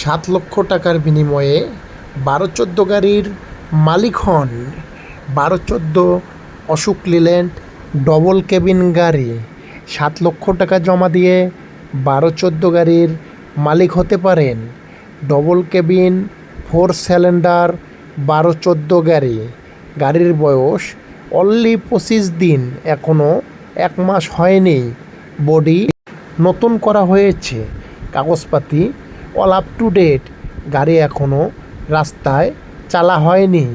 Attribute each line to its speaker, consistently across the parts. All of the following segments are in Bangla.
Speaker 1: সাত লক্ষ টাকার বিনিময়ে বারো চোদ্দ গাড়ির মালিক হন বারো চোদ্দ অশোক লিল্যান্ড ডবল কেবিন গাড়ি। সাত লক্ষ টাকা জমা দিয়ে বারো চোদ্দ গাড়ির মালিক হতে পারেন। ডবল কেবিন, ফোর সিলিন্ডার, বারো চোদ্দ গাড়ি। গাড়ির বয়স অনলি পঁচিশ দিন এখনও এক মাস হয়নি। বডি নতুন করা হয়েছে। কাগজপাতি অল আপ টু ডেট গাড়ি এখনও রাস্তায় চালা হয়নি।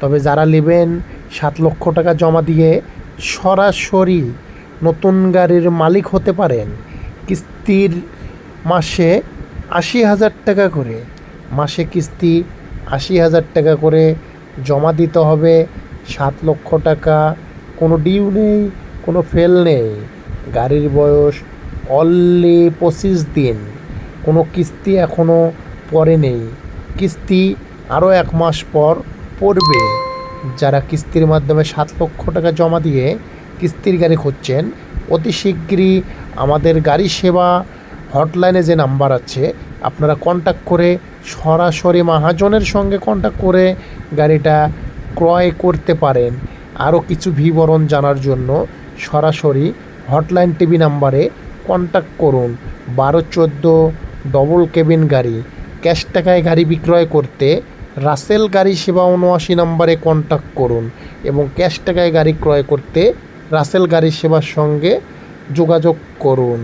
Speaker 1: তবে যারা নেবেন, সাত লক্ষ টাকা জমা দিয়ে সরাসরি নতুন গাড়ির মালিক হতে পারেন। কিস্তির মাসে আশি হাজার টাকা করে। মাসে কিস্তি আশি হাজার টাকা করে জমা দিতে হবে। সাত লক্ষ টাকা কোনো ডিউ নেই, কোনো ফেল নেই। গাড়ির বয়স অনলি পঁচিশ দিন। কোনো কিস্তি এখনও পড়ে নেই। কিস্তি আরও এক মাস পর পড়বে। যারা কিস্তির মাধ্যমে সাত লক্ষ টাকা জমা দিয়ে কিস্তির গাড়ি খুঁজছেন, অতি শীঘ্রই আমাদের গাড়ি সেবা হটলাইনে যে নাম্বার আছে, আপনারা কন্ট্যাক্ট করে সরাসরি মহাজনের সঙ্গে কন্ট্যাক্ট করে গাড়িটা ক্রয় করতে পারেন। আরও কিছু বিবরণ জানার জন্য সরাসরি হটলাইন টিভি নাম্বারে কন্ট্যাক্ট করুন। বারো চোদ্দ ডবল কেবিন গাড়ি। ক্যাশ টাকায় গাড়ি বিক্রয় করতে রাসেল গাড়ি সেবা উনআশি নম্বরে কন্ট্যাক্ট করুন এবং ক্যাশ টাকায় গাড়ি ক্রয় করতে রাসেল গাড়ি সেবার সঙ্গে যোগাযোগ করুন।